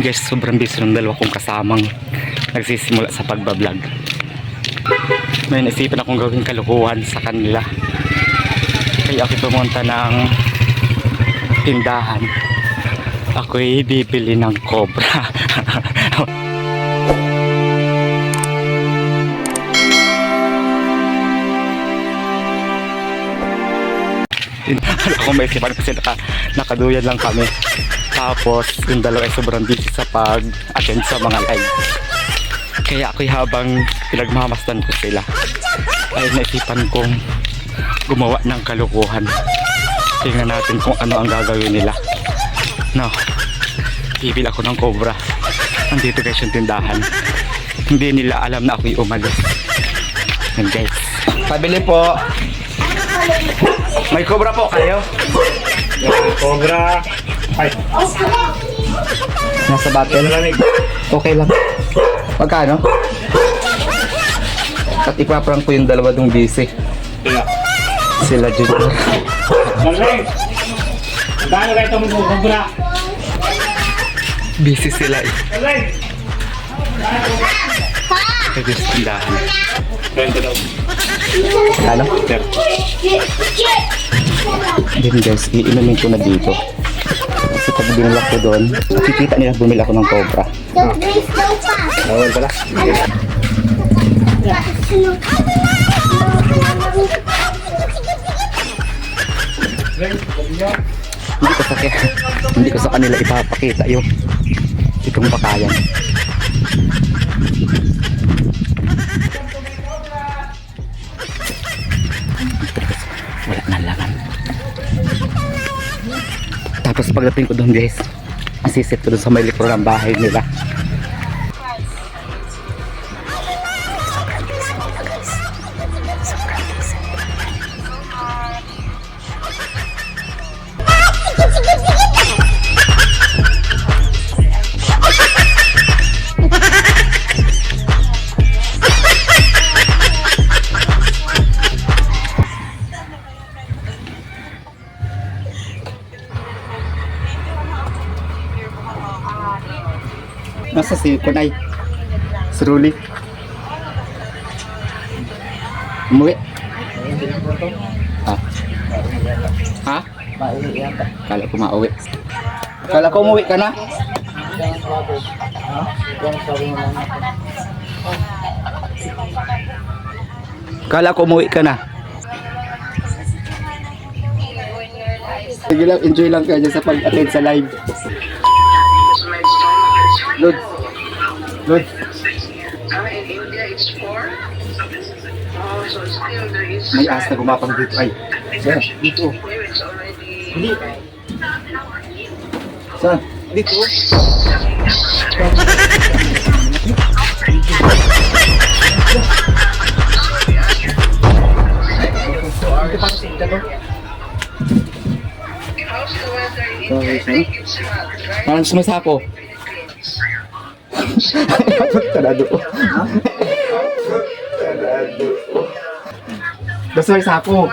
Guys, sobrang busy ng dalawa kong kasamang nagsisimula sa pagbablog. May naisipan akong gawing kalukuhan sa kanila. Kaya ako pumunta ng tindahan. Ako'y bibili ng cobra. Wala akong may isipan kasi naka, nakaduyan lang kami. Tapos, yung dalawa ay sobrang busy sa pag-attend sa mga live. Kaya ako'y habang pinagmamasdan ko sila, ay naisipan kong gumawa ng kalukuhan. Tingnan natin kung ano ang gagawin nila. No, bibili ako ng cobra. Nandito guys yung tindahan. Hindi nila alam na ako'y umalis. Yan guys. Pabili po. May cobra po kayo? Cobra. Ay, Nasa battle? Okay lang. Magkano? At ipaprank ko yung dalawa dong busy. Sila Junior. Lamig. Gaano kayo itong cobra? Busy sila eh. Lamig. Kaya sa tindahan. 20 daw. Ano? Then guys, iinumin ko na dito. Kasi pag binulak ko doon, makikita nila bumili ako ng cobra. Fast. Bawal pala. Hindi ko sa hindi ko sa kanila ipapakita yung itong pakayan. Pagdating ko doon guys, asisit ko doon sa may likod ng bahay nila. Nasa si Kunay? Si Ruli? Umuwi? Ha? Ha? Kala ko mauwi. Kala ko umuwi ka na? Kala ko umuwi ka na. Sige lang, enjoy lang kayo sa pag-attend sa live. Lord. Lord. Ah, in India it's four. Oh, so still there is. May as na gumapang dito. Ay. Saan? Dito. Here it's already. Hindi. Saan? Dito. How's the weather in India? Parang sumasako. Tarado ko. Tarado ko. Basta may sako.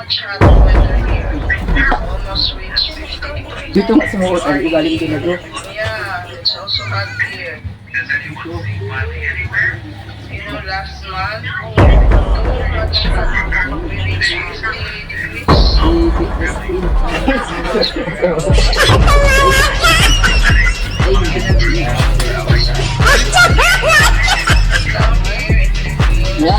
Dito nga sumuot ang ugaling din na doon. Yeah, it's also not here. You know, last month, oh, too much money. We reached 50, we reached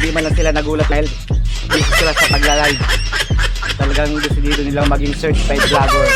hindi man lang sila nagulat dahil busy sila sa pagla-live. Talagang gusto dito nilang maging certified vlogger.